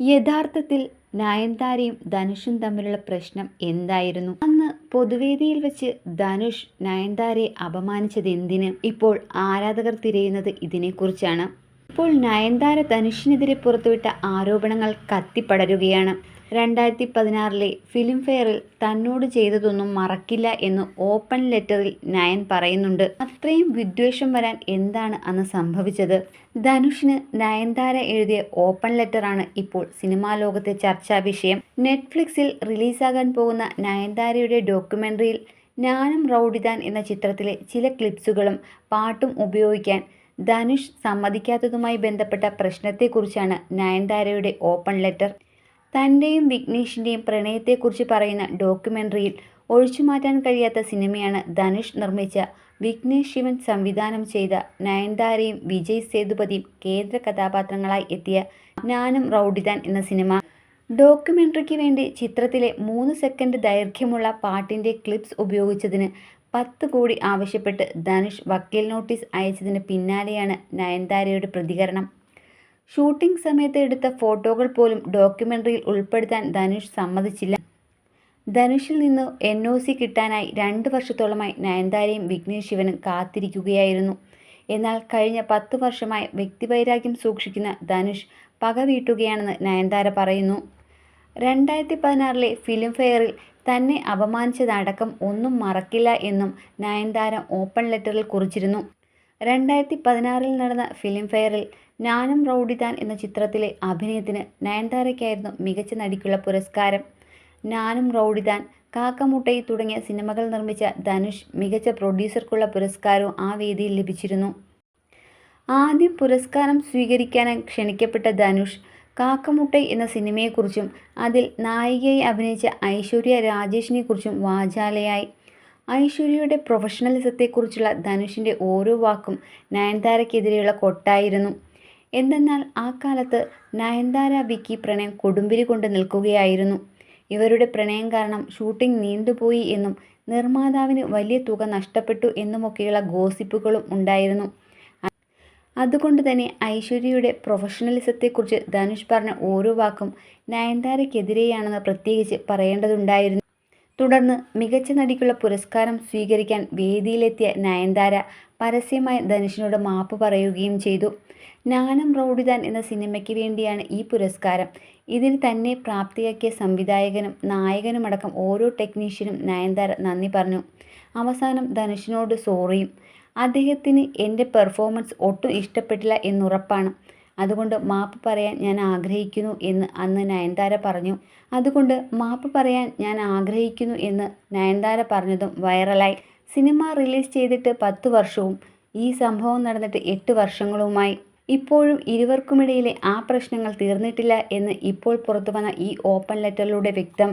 യഥാർത്ഥത്തിൽ നയൻതാരയും ധനുഷും തമ്മിലുള്ള പ്രശ്നം എന്തായിരുന്നു? അന്ന് പൊതുവേദിയിൽ വെച്ച് ധനുഷ് നയൻതാരയെ അപമാനിച്ചത് എന്തിന്? ഇപ്പോൾ ആരാധകർ തിരയുന്നത് ഇതിനെക്കുറിച്ചാണ്. ഇപ്പോൾ നയൻതാര ധനുഷിനെതിരെ പുറത്തുവിട്ട ആരോപണങ്ങൾ കത്തിപ്പടരുകയാണ്. രണ്ടായിരത്തി പതിനാറിലെ ഫിലിംഫെയറിൽ തന്നോട് ചെയ്തതൊന്നും മറക്കില്ല എന്ന് ഓപ്പൺ ലെറ്ററിൽ നയൻ പറയുന്നുണ്ട്. അത്രയും വിദ്വേഷം വരാൻ എന്താണ് അന്ന് സംഭവിച്ചത്? ധനുഷിന് നയൻതാര എഴുതിയ ഓപ്പൺ ലെറ്ററാണ് ഇപ്പോൾ സിനിമാ ലോകത്തെ ചർച്ചാ വിഷയം. നെറ്റ്ഫ്ലിക്സിൽ റിലീസാകാൻ പോകുന്ന നയൻതാരയുടെ ഡോക്യുമെന്ററിയിൽ ഞാനും റൗഡിദാൻ എന്ന ചിത്രത്തിലെ ചില ക്ലിപ്സുകളും പാട്ടും ഉപയോഗിക്കാൻ ധനുഷ് സമ്മതിക്കാത്തതുമായി ബന്ധപ്പെട്ട പ്രശ്നത്തെക്കുറിച്ചാണ് നയൻതാരയുടെ ഓപ്പൺ ലെറ്റർ. തന്റെയും വിഘ്നേഷിന്റെയും പ്രണയത്തെക്കുറിച്ച് പറയുന്ന ഡോക്യുമെന്ററിയിൽ ഒഴിച്ചുമാറ്റാൻ കഴിയാത്ത സിനിമയാണ് ധനുഷ് നിർമ്മിച്ച വിഘ്നേഷ് ശിവൻ സംവിധാനം ചെയ്ത നയൻതാരയും വിജയ് സേതുപതിയും കേന്ദ്ര കഥാപാത്രങ്ങളായി എത്തിയ ജ്ഞാനം റൗഡിദാൻ എന്ന സിനിമ. ഡോക്യുമെന്ററിക്ക് വേണ്ടി ചിത്രത്തിലെ മൂന്ന് സെക്കൻഡ് ദൈർഘ്യമുള്ള പാട്ടിന്റെ ക്ലിപ്സ് ഉപയോഗിച്ചതിന് പത്ത് കോടി ആവശ്യപ്പെട്ട് ധനുഷ് വക്കീൽ നോട്ടീസ് അയച്ചതിന് പിന്നാലെയാണ് നയൻതാരയുടെ പ്രതികരണം. ഷൂട്ടിംഗ് സമയത്ത് എടുത്ത ഫോട്ടോകൾ പോലും ഡോക്യുമെന്ററിയിൽ ഉൾപ്പെടുത്താൻ ധനുഷ് സമ്മതിച്ചില്ല. ധനുഷിൽ നിന്ന് എൻ ഒ സി കിട്ടാനായി രണ്ട് വർഷത്തോളമായി നയൻതാരയും വിഘ്നേഷ് ശിവനും കാത്തിരിക്കുകയായിരുന്നു. എന്നാൽ കഴിഞ്ഞ പത്ത് വർഷമായി വ്യക്തിവൈരാഗ്യം സൂക്ഷിക്കുന്ന ധനുഷ് പക വീട്ടുകയാണെന്ന് നയൻതാര പറയുന്നു. രണ്ടായിരത്തി പതിനാറിലെ ഫിലിം ഫെയറിൽ തന്നെ അപമാനിച്ചതടക്കം ഒന്നും മറക്കില്ല എന്നും നയൻതാര ഓപ്പൺ ലെറ്ററിൽ കുറിച്ചിരുന്നു. രണ്ടായിരത്തി പതിനാറിൽ നടന്ന ഫിലിം ഫെയറിൽ ഞാനും റൗഡിദാൻ എന്ന ചിത്രത്തിലെ അഭിനയത്തിന് നയൻതാരയ്ക്കായിരുന്നു മികച്ച നടിക്കുള്ള പുരസ്കാരം. നാനും റൗഡിദാൻ കാക്കമുട്ടൈ തുടങ്ങിയ സിനിമകൾ നിർമ്മിച്ച ധനുഷ് മികച്ച പ്രൊഡ്യൂസർക്കുള്ള പുരസ്കാരവും ആ വേദിയിൽ ലഭിച്ചിരുന്നു. ആദ്യം പുരസ്കാരം സ്വീകരിക്കാനായി ക്ഷണിക്കപ്പെട്ട ധനുഷ് കാക്കമുട്ടൈ എന്ന സിനിമയെക്കുറിച്ചും അതിൽ നായികയായി അഭിനയിച്ച ഐശ്വര്യ രാജേഷിനെക്കുറിച്ചും വാചാലയായി. ഐശ്വര്യയുടെ പ്രൊഫഷണലിസത്തെക്കുറിച്ചുള്ള ധനുഷിന്റെ ഓരോ വാക്കും നയൻതാരയ്ക്കെതിരെയുള്ള കൊട്ടായിരുന്നു. എന്തെന്നാൽ ആ കാലത്ത് നയൻതാര വിക്കി പ്രണയം കൊടുമ്പിരി കൊണ്ട് നിൽക്കുകയായിരുന്നു. ഇവരുടെ പ്രണയം കാരണം ഷൂട്ടിംഗ് നീണ്ടുപോയി എന്നും നിർമ്മാതാവിന് വലിയ തുക നഷ്ടപ്പെട്ടു എന്നുമൊക്കെയുള്ള ഗോസിപ്പുകളും ഉണ്ടായിരുന്നു. അതുകൊണ്ട് തന്നെ ഐശ്വര്യയുടെ പ്രൊഫഷണലിസത്തെക്കുറിച്ച് ധനുഷ് പറഞ്ഞ ഓരോ വാക്കും നയൻതാരയ്ക്കെതിരെയാണെന്ന് പ്രത്യേകിച്ച് പറയേണ്ടതുണ്ടായിരുന്നു. തുടർന്ന് മികച്ച നടിക്കുള്ള പുരസ്കാരം സ്വീകരിക്കാൻ വേദിയിലെത്തിയ നയൻതാര പരസ്യമായി ധനുഷിനോട് മാപ്പ് പറയുകയും ചെയ്തു. നാനം റൗഡിദാൻ എന്ന സിനിമയ്ക്ക് വേണ്ടിയാണ് ഈ പുരസ്കാരം. ഇതിന് തന്നെ പ്രാപ്തിയാക്കിയ സംവിധായകനും നായകനുമടക്കം ഓരോ ടെക്നീഷ്യനും നയൻതാര നന്ദി പറഞ്ഞു. അവസാനം ധനുഷിനോട് സോറിയും. അദ്ദേഹത്തിന് എന്റെ പെർഫോമൻസ് ഒട്ടും ഇഷ്ടപ്പെട്ടില്ല എന്നുറപ്പാണ്. അതുകൊണ്ട് മാപ്പ് പറയാൻ ഞാൻ ആഗ്രഹിക്കുന്നു എന്ന് അന്ന് നയൻതാര പറഞ്ഞു. അതുകൊണ്ട് മാപ്പ് പറയാൻ ഞാൻ ആഗ്രഹിക്കുന്നു എന്ന് നയൻതാര പറഞ്ഞതും വൈറലായി. സിനിമ റിലീസ് ചെയ്തിട്ട് പത്ത് വർഷവും ഈ സംഭവം നടന്നിട്ട് എട്ട് വർഷങ്ങളുമായി. ഇപ്പോഴും ഇരുവർക്കുമിടയിലെ ആ പ്രശ്നങ്ങൾ തീർന്നിട്ടില്ല എന്ന് ഇപ്പോൾ പുറത്തു വന്ന ഈ ഓപ്പൺ ലെറ്ററിലൂടെ വ്യക്തം.